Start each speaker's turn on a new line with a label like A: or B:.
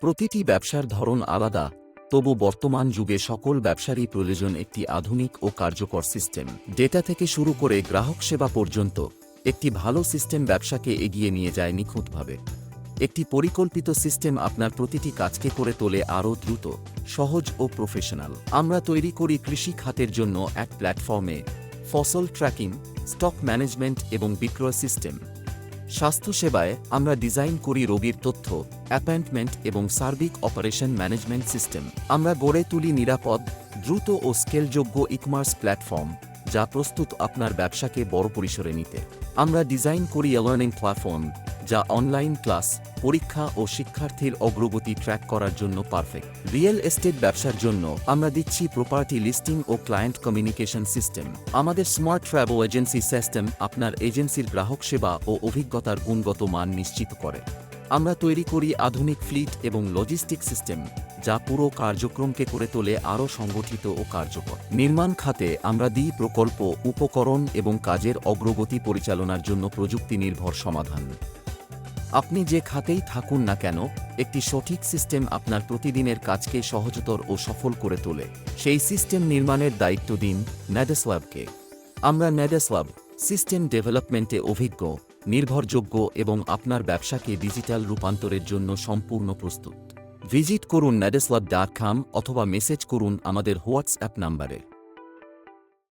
A: প্রতিটি ব্যবসার ধরন আলাদা, তবু বর্তমান যুগে সকল ব্যবসারই প্রয়োজন একটি আধুনিক ও কার্যকর সিস্টেম। ডেটা থেকে শুরু করে গ্রাহক সেবা পর্যন্ত, একটি ভালো সিস্টেম ব্যবসাকে এগিয়ে নিয়ে যায় নিখুঁতভাবে। একটি পরিকল্পিত সিস্টেম আপনার প্রতিটি কাজকে করে তোলে আরও দ্রুত, সহজ ও প্রফেশনাল। আমরা তৈরি করি কৃষি খাতের জন্য এক প্ল্যাটফর্মে, ফসল ট্র্যাকিং, স্টক ম্যানেজমেন্ট এবং বিক্রয় সিস্টেম। স্বাস্থ্যসেবায় আমরা ডিজাইন করি রোগীর তথ্য, অ্যাপয়েন্টমেন্ট এবং সার্বিক অপারেশন ম্যানেজমেন্ট সিস্টেম। আমরা গড়ে তুলি নিরাপদ, দ্রুত ও স্কেলযোগ্য ইকমার্স প্ল্যাটফর্ম, যা প্রস্তুত আপনার ব্যবসাকে বড় পরিসরে নিতে। আমরা ডিজাইন করি অ্যালার্নিং প্ল্যাটফর্ম যা অনলাইন ক্লাস পরীক্ষা ও শিক্ষার্থীর অগ্রগতি ট্র্যাক করার জন্য পারফেক্ট রিয়েল এস্টেট ব্যবসার জন্য আমরা দিচ্ছি প্রপার্টি লিস্টিং ও ক্লায়েন্ট কমিউনিকেশন সিস্টেম আমাদের স্মার্ট ট্রাভেল এজেন্সি সিস্টেম আপনার এজেন্সির গ্রাহক সেবা ও অভিজ্ঞতার গুণগত মান নিশ্চিত করে। আমরা তৈরি করি আধুনিক ফ্লিট এবং লজিস্টিক সিস্টেম যা পুরো কার্যক্রমকে করে তোলে আরও সংগঠিত ও কার্যকর। নির্মাণ খাতে আমরা দিই প্রকল্প, উপকরণ এবং কাজের অগ্রগতি পরিচালনার জন্য প্রযুক্তি নির্ভর সমাধান। আপনি যে খাতেই থাকুন না কেন, একটি সঠিক সিস্টেম আপনার প্রতিদিনের কাজকে সহজতর ও সফল করে তোলে। সেই সিস্টেম নির্মাণের দায়িত্ব দিন ন্যাডেসওয়াবকে। আমরা ন্যাডেসওয়াব, সিস্টেম ডেভেলপমেন্টে অভিজ্ঞ, নির্ভরযোগ্য এবং আপনার ব্যবসাকে ডিজিটাল রূপান্তরের জন্য সম্পূর্ণ প্রস্তুত। ভিজিট করুন ন্যাডেসওয়াব ডট অথবা মেসেজ করুন আমাদের হোয়াটসঅ্যাপ নাম্বারে।